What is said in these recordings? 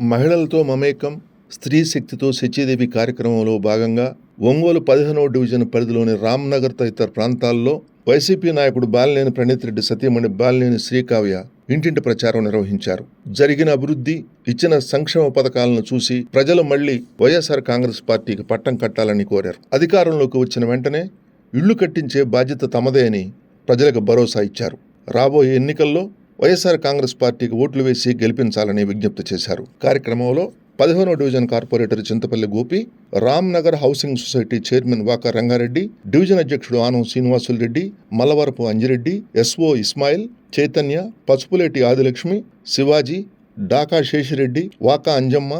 మహిళలతో మమేకం స్త్రీ శక్తితో సత్యదేవి కార్యక్రమంలో భాగంగా ఒంగోలు పదిహేనవ డివిజన్ పరిధిలోని రామ్నగర్ తదితర ప్రాంతాల్లో వైసీపీ నాయకుడు బాలినేని ప్రణీత్ రెడ్డి సతీమణి బాలినేని శ్రీకావ్య ఇంటింటి ప్రచారం నిర్వహించారు. జరిగిన అభివృద్ధి ఇచ్చిన సంక్షేమ పథకాలను చూసి ప్రజలు మళ్ళీ వైఎస్ఆర్ కాంగ్రెస్ పార్టీకి పట్టం కట్టాలని కోరారు. అధికారంలోకి వచ్చిన వెంటనే ఇళ్ళు కట్టించే బాధ్యత తమదే అని ప్రజలకు భరోసా ఇచ్చారు. రాబోయే ఎన్నికల్లో వైఎస్ఆర్ కాంగ్రెస్ పార్టీకి ఓట్లు వేసి గెలిపించాలని విజ్ఞప్తి చేశారు. కార్యక్రమంలో పదిహేనో division corporator Chintapalli Gopi Ram Nagar housing society chairman Vaka Rangareddy division అధ్యక్షుడు ఆనం శ్రీనివాసులు రెడ్డి మల్లవరపు అంజిరెడ్డి ఎస్ఓ ఇస్మాయిల్ చైతన్య పసుపులేటి ఆదిలక్ష్మి శివాజీ డాకా శేషిరెడ్డి వాకా అంజమ్మ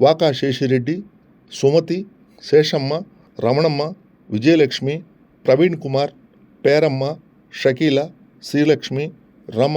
వాకా శేషిరెడ్డి సుమతి శేషమ్మ రమణమ్మ విజయలక్ష్మి ప్రవీణ్ కుమార్ పేరమ్మ షకీల శ్రీలక్ష్మి రమ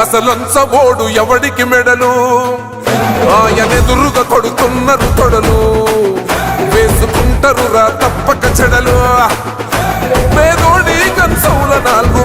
అసలంచబోడు ఎవడికి మెడలు? ఆయనెదురుగా కొడుతున్నారు తొడలు. వేసుకుంటారు రా తప్పక చెడలు. పేదోడి కంచంల నాలుగు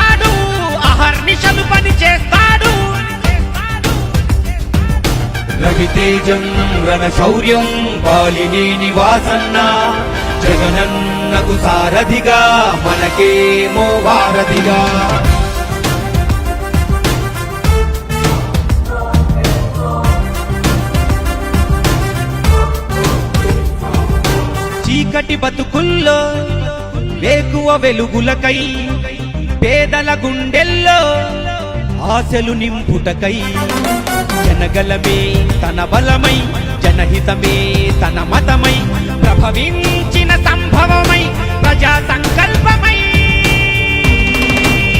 అహర్నిశలు పని చేస్తాడు. రవితేజం రణ శౌర్యం బాలినేని వాసన్న జగనన్నకు సారథిగా మనకేమో వారధిగా. చీకటి బతుకుల్లో వేకువ వెలుగులకై పేదల గుండెల్లో ఆశలు నింపుటకై జనగలమే తన బలమై జనహితమే తన మతమై ప్రభవించిన సంభవమై ప్రజా సంకల్పం